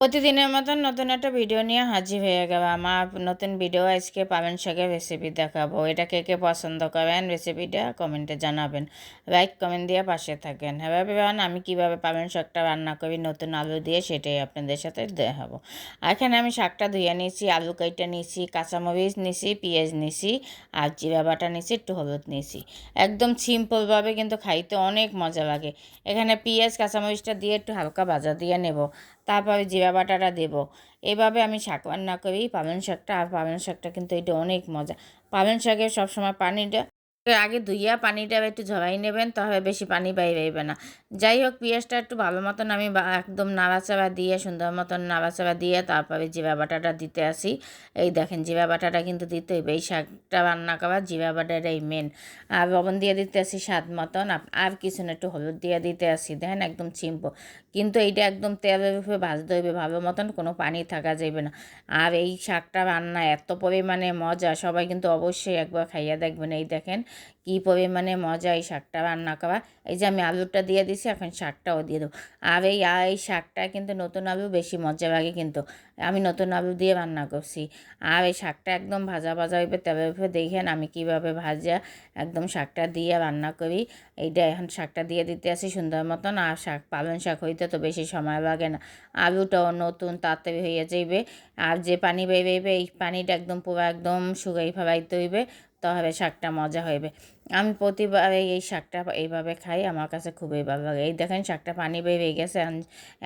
প্রতিদিনের মতন নতুন একটা ভিডিও নিয়ে হাজির হয়ে গেল আমার নতুন ভিডিও আজকে পাবেন শাকের রেসিপি দেখাবো। এটা কে কে পছন্দ করেন রেসিপিটা কমেন্টে জানাবেন। লাইক কমেন্ট দিয়ে পাশে থাকেন। হ্যাঁ ভাবেন আমি কীভাবে পাবেন শাকটা রান্না করি, নতুন আলু দিয়ে সেটাই আপনাদের সাথে দেখাবো। এখানে আমি শাকটা ধুয়ে নিয়েছি, আলু কাইটা নিয়েছি, কাঁচামরিচ নিয়েছি, পেঁয়াজ নিয়েছি, আর জিরা বাটা নিয়েছি, একটু হলুদ নিয়েছি। একদম সিম্পলভাবে কিন্তু খাইতে অনেক মজা লাগে। এখানে পেঁয়াজ, কাঁচামরিচটা দিয়ে একটু হালকা ভাজা দিয়ে নেব। তারপরে জিরা বাটাটা দেবো। এভাবে আমি শাক রান্না করি। পালং শাকটা আর পালং শাকটা কিন্তু এটা অনেক মজা। পালং শাকের সবসময় পানিটা আগে ধুইয়া পানিটা একটু ঝরাই নেবেন, তাহলে বেশি পানি বাইবে না। যাই হোক, পেঁয়াজটা একটু ভালো মতন আমি একদম নাড়াচাড়া দিয়ে, সুন্দর মতন নাড়াচাড়া দিয়ে তারপরে জিরা বাটাটা দিতে আসি। এই দেখেন, জিরা বাটাটা কিন্তু দিতে হইবে। এই শাকটা রান্না করা জিরা বাটাটাই মেন আর লবণ দিয়ে দিতে আসি স্বাদ মতন। আর কিছু না, একটু হলুদ দিয়ে দিতে আসি। দেখেন, একদম চিম্পো কিন্তু এইটা একদম তেলের উপরে ভাজতে হইবে, ভালো মতন কোনো পানি থাকা যাবে না। আর এই শাকটা রান্না এত পরিমাণে মজা, সবাই কিন্তু অবশ্যই একবার খাইয়া দেখবেন। এই দেখেন কী পরিমাণে মজা, এই শাকটা রান্না করা। এই যে আমি আলুটা দিয়ে দিছি, এখন শাকটাও দিয়ে দেবো। আর এই এই শাকটা কিন্তু নতুন আলু বেশি মজা লাগে কিন্তু। আমি নতুন আলু দিয়ে রান্না করছি। আর এই শাকটা একদম ভাজা ভাজা হইবে তেলের উপরে দেখেন আমি কীভাবে ভাজা একদম শাকটা দিয়ে রান্না করি। এইটা এখন শাকটা দিয়ে দিতে আসি সুন্দর মতন, আর শাক, পালং শাক হইতে তো বেশি সময় লাগে না। আলুটাও নতুন তাড়াতাড়ি হয়ে যাইবে। আর যে পানি বেরোবে এই পানিটা একদম পুরো একদম শুকাই ফেলাইতে হইবে। তাহলে শাকটা মজা হইবে। আমি প্রতিবার এই শাকটা এইভাবে খাই, আমার কাছে খুবই ভালো লাগে। এই দেখেন শাকটা পানি বেরিয়ে গেছে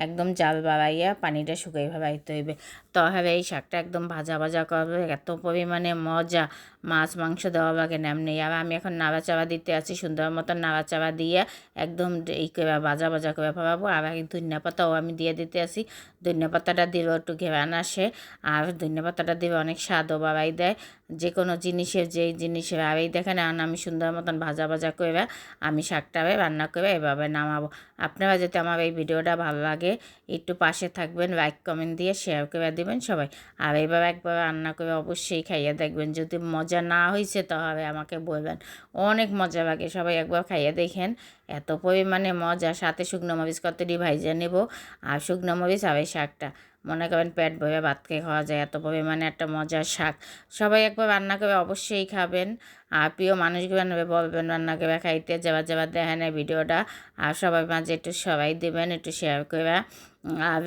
একদম জাল বাড়াইয়া পানিটা শুকাই ভাবাইতে হইবে। তাহলে এই শাকটা একদম ভাজা ভাজা করবে, এত পরিমাণে মজা। মাছ, মাংস দেওয়া লাগে এমনি। আর আমি এখন নাড়াচাড়া দিতে আছি, সুন্দর মতন নাড়াচাড়া দিয়ে একদম এই করে ভাজা ভাজা করে ভাবাবো আর ধনিয়া পাতাও আমি দিয়ে দিতে আসি ধনিয়া পাতাটা দিলেও একটু ঘেরান আসে, আর ধনিয়া পাতাটা দিলে অনেক স্বাদও বাড়াই দেয়। যে কোনো জিনিসের, যেই জিনিসের। আর এই দেখেন আমি সুন্দর মতন ভাজা ভাজা করবে আমি শাকটা রান্না করবে এভাবে নামাবো। আপনারা যদি আমার এই ভিডিওটা ভালো লাগে, একটু পাশে থাকবেন লাইক কমেন্ট দিয়ে শেয়ার করে দেবেন সবাই। আর এবার একবার রান্না করে অবশ্যই খাইয়ে দেখবেন। যদি মজা না হয়েছে তাহলে আমাকে বলবেন। অনেক মজা লাগে। সবাই একবার খাইয়ে দেখেন। এত পরিমাণে মজা। সাথে শুকনো মরিচ কতটি ভাইজা নেব? আর শুকনো মরিচ আর শাকটা। মনে করেন পেট ভরে ভাত খেয়ে খাওয়া যায়, এত পরিমাণে একটা মজার শাক। সবাই একবার রান্না করে অবশ্যই খাবেন। আর প্রিয় মানুষগুলো বলবেন রান্না করে খাইতে যাবার যাবার দেখেন ভিডিওটা। আর সবাই মাঝে একটু সবাই দেবেন, একটু শেয়ার করে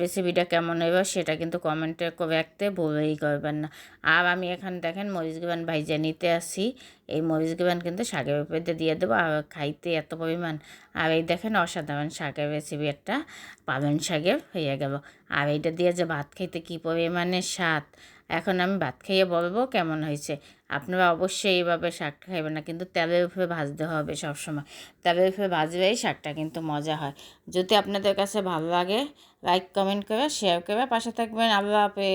রেসিপিটা কেমন হইব সেটা কিন্তু কমেন্টে ব্যক্তে বলেই করবেন না। আর আমি এখানে দেখেন মরিচ গিবান ভাইজা নিতে আসি। এই মরিচ গিবান কিন্তু শাকের উপরে দিয়ে দেবো। আর খাইতে এত পরিমাণ আর এই দেখেন অসাধারণ শাকের রেসিপি একটা। পালন শাকের হয়ে গেল। আর এইটা দিয়ে যে ভাত খাইতে কী পরিমাণে স্বাদ। এখন আমি ভাত খাইয়ে বলব কেমন হয়েছে। আপনারা অবশ্যই এইভাবে শাকটা খাইবেন না, কিন্তু তেলের উপরে ভাজতে হবে সবসময়। তেলের উপরে ভাজলেই শাকটা কিন্তু মজা হয়। যদি আপনাদের কাছে ভালো লাগে লাইক কমেন্ট করে শেয়ার করে পাশে থাকবেন। আল্লাহ হাফেজ।